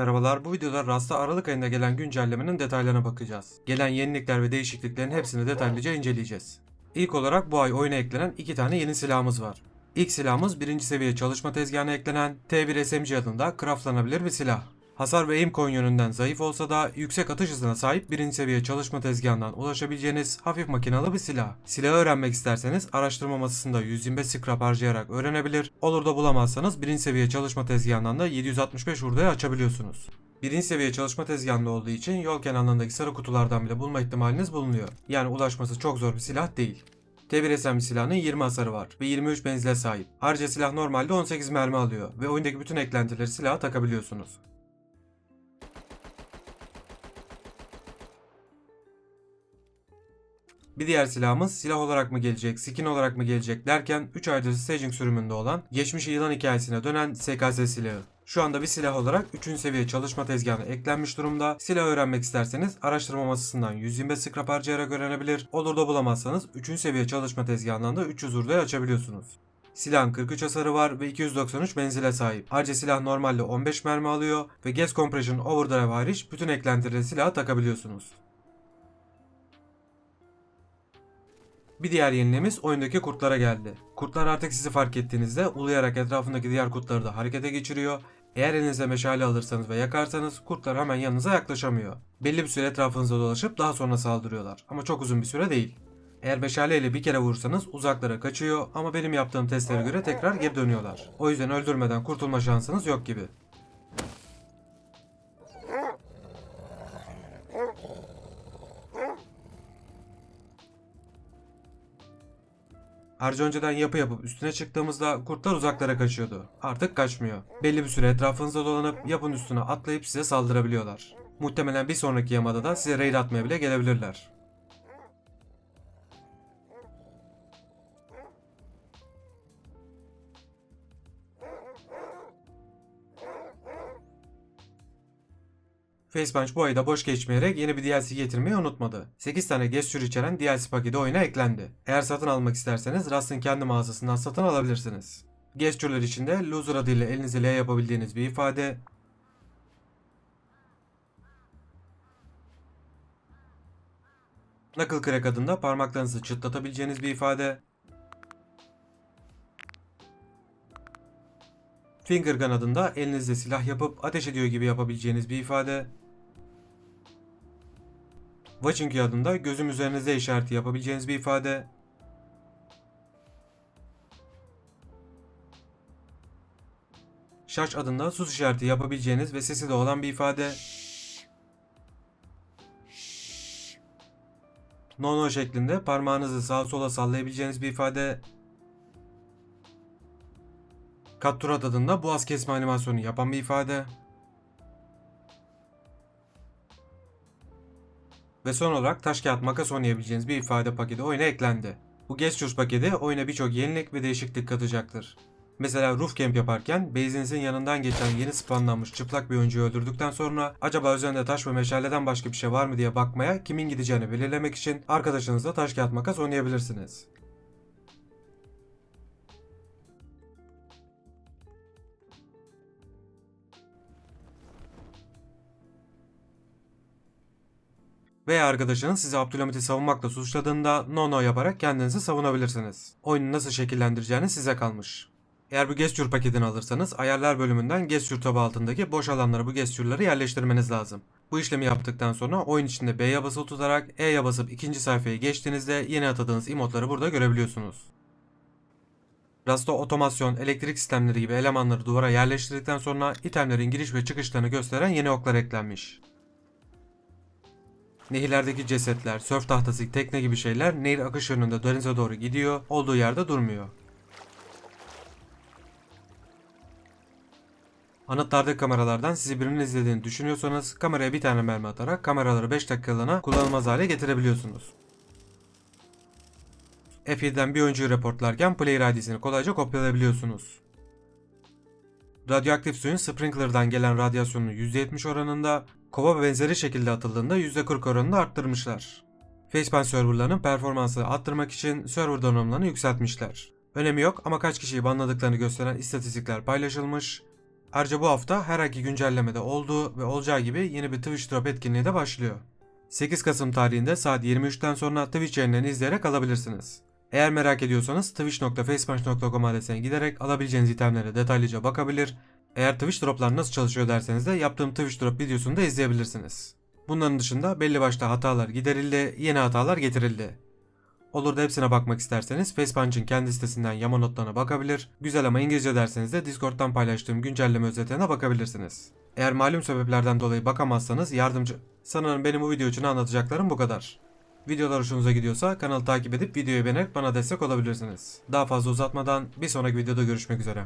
Merhabalar, bu videoda Rust'a Aralık ayında gelen güncellemenin detaylarına bakacağız. Gelen yenilikler ve değişikliklerin hepsini detaylıca inceleyeceğiz. İlk olarak bu ay oyuna eklenen iki tane yeni silahımız var. İlk silahımız birinci seviye çalışma tezgahına eklenen T1 SMG adında craftlanabilir bir silah. Hasar ve aim coin yönünden zayıf olsa da yüksek atış hızına sahip birinci seviye çalışma tezgahından ulaşabileceğiniz hafif makinalı bir silah. Silahı öğrenmek isterseniz araştırma masasında 125 scrap harcayarak öğrenebilir. Olur da bulamazsanız birinci seviye çalışma tezgahından da 765 hurdayı açabiliyorsunuz. Birinci seviye çalışma tezgahında olduğu için yol kenarlarındaki sarı kutulardan bile bulma ihtimaliniz bulunuyor. Yani ulaşması çok zor bir silah değil. T1 SMG silahının 20 hasarı var ve 23 menzile sahip. Ayrıca silah normalde 18 mermi alıyor ve oyundaki bütün eklentileri silaha takabiliyorsunuz. Bir diğer silahımız silah olarak mı gelecek, skin olarak mı gelecek derken 3 aydır staging sürümünde olan geçmişi yılan hikayesine dönen SKS silahı. Şu anda bir silah olarak 3. seviye çalışma tezgahına eklenmiş durumda. Silah öğrenmek isterseniz araştırma masasından 125 scrap harcayarak öğrenebilir. Olur da bulamazsanız 3. seviye çalışma tezgahından da 300 hurdayı açabiliyorsunuz. Silahın 43 hasarı var ve 293 menzile sahip. Ayrıca silah normalde 15 mermi alıyor ve Gas Compression Overdrive hariç bütün eklentileri silaha takabiliyorsunuz. Bir diğer yeniliğimiz oyundaki kurtlara geldi. Kurtlar artık sizi fark ettiğinizde uluyarak etrafındaki diğer kurtları da harekete geçiriyor. Eğer elinize meşale alırsanız ve yakarsanız kurtlar hemen yanınıza yaklaşamıyor. Belli bir süre etrafınızda dolaşıp daha sonra saldırıyorlar ama çok uzun bir süre değil. Eğer meşaleyle bir kere vurursanız uzaklara kaçıyor ama benim yaptığım testlere göre tekrar geri dönüyorlar. O yüzden öldürmeden kurtulma şansınız yok gibi. Ayrıca önceden yapı yapıp üstüne çıktığımızda kurtlar uzaklara kaçıyordu. Artık kaçmıyor. Belli bir süre etrafınızda dolanıp yapın üstüne atlayıp size saldırabiliyorlar. Muhtemelen bir sonraki yamada da size raid atmaya bile gelebilirler. Facepunch bu ayda boş geçmeyerek yeni bir DLC getirmeyi unutmadı. 8 tane gesture içeren DLC paketi oyuna eklendi. Eğer satın almak isterseniz Rust'ın kendi mağazasından satın alabilirsiniz. Gesture'lar içinde loser adıyla elinize L yapabildiğiniz bir ifade, Knuckle Crack adında parmaklarınızı çıtlatabileceğiniz bir ifade, Finger Gun adında elinizde silah yapıp ateş ediyor gibi yapabileceğiniz bir ifade. Watching adında gözüm üzerinizde işareti yapabileceğiniz bir ifade. Şaş adında sus işareti yapabileceğiniz ve sesi de olan bir ifade. No no şeklinde parmağınızı sağa sola sallayabileceğiniz bir ifade. Katturat adında boğaz kesme animasyonu yapan bir ifade. Ve son olarak taş kağıt makas oynayabileceğiniz bir ifade paketi oyuna eklendi. Bu Gestures paketi oyuna birçok yenilik ve değişiklik katacaktır. Mesela roof camp yaparken base'inizin yanından geçen yeni spawnlanmış çıplak bir oyuncuyu öldürdükten sonra acaba üzerinde taş ve meşaleden başka bir şey var mı diye bakmaya kimin gideceğini belirlemek için arkadaşınızla taş kağıt makas oynayabilirsiniz. Veya arkadaşınız sizi Abdülhamit'i savunmakla suçladığında no no yaparak kendinizi savunabilirsiniz. Oyunu nasıl şekillendireceğiniz size kalmış. Eğer bu gesture paketini alırsanız ayarlar bölümünden gesture tabu altındaki boş alanlara bu gesture'ları yerleştirmeniz lazım. Bu işlemi yaptıktan sonra oyun içinde B'ye basılı tutarak E'ye basıp ikinci sayfaya geçtiğinizde yeni atadığınız emotları burada görebiliyorsunuz. Rasta otomasyon, elektrik sistemleri gibi elemanları duvara yerleştirdikten sonra itemlerin giriş ve çıkışlarını gösteren yeni oklar eklenmiş. Nehirlerdeki cesetler, sörf tahtası, tekne gibi şeyler nehir akış yönünde denize doğru gidiyor, olduğu yerde durmuyor. Anıtlardaki kameralardan sizi birinin izlediğini düşünüyorsanız kameraya bir tane mermi atarak kameraları 5 dakikalığına kullanılmaz hale getirebiliyorsunuz. F7'den bir oyuncuyu reportlarken player ID'sini kolayca kopyalayabiliyorsunuz. Radyoaktif suyun sprinkler'dan gelen radyasyonun %70 oranında, kova benzeri şekilde atıldığında %40 oranında arttırmışlar. Facepan serverlarının performansını arttırmak için server donanımlarını yükseltmişler. Önemi yok ama kaç kişiyi banladıklarını gösteren istatistikler paylaşılmış. Ayrıca bu hafta her ayki güncellemede olduğu ve olacağı gibi yeni bir Twitch Drop etkinliği de başlıyor. 8 Kasım tarihinde saat 23'ten sonra Twitch yayınlarını izleyerek alabilirsiniz. Eğer merak ediyorsanız twitch.facepunch.com adresine giderek alabileceğiniz itemlere detaylıca bakabilir. Eğer Twitch Drop'lar nasıl çalışıyor derseniz de yaptığım Twitch Drop videosunu da izleyebilirsiniz. Bunların dışında belli başlı hatalar giderildi, yeni hatalar getirildi. Olur da hepsine bakmak isterseniz Facepunch'ın kendi sitesinden yama notlarına bakabilir. Güzel ama İngilizce derseniz de Discord'dan paylaştığım güncelleme özetlerine bakabilirsiniz. Eğer malum sebeplerden dolayı bakamazsanız yardımcı... Sanırım benim bu video için anlatacaklarım bu kadar. Videolar hoşunuza gidiyorsa kanalı takip edip videoyu beğenerek bana destek olabilirsiniz. Daha fazla uzatmadan bir sonraki videoda görüşmek üzere.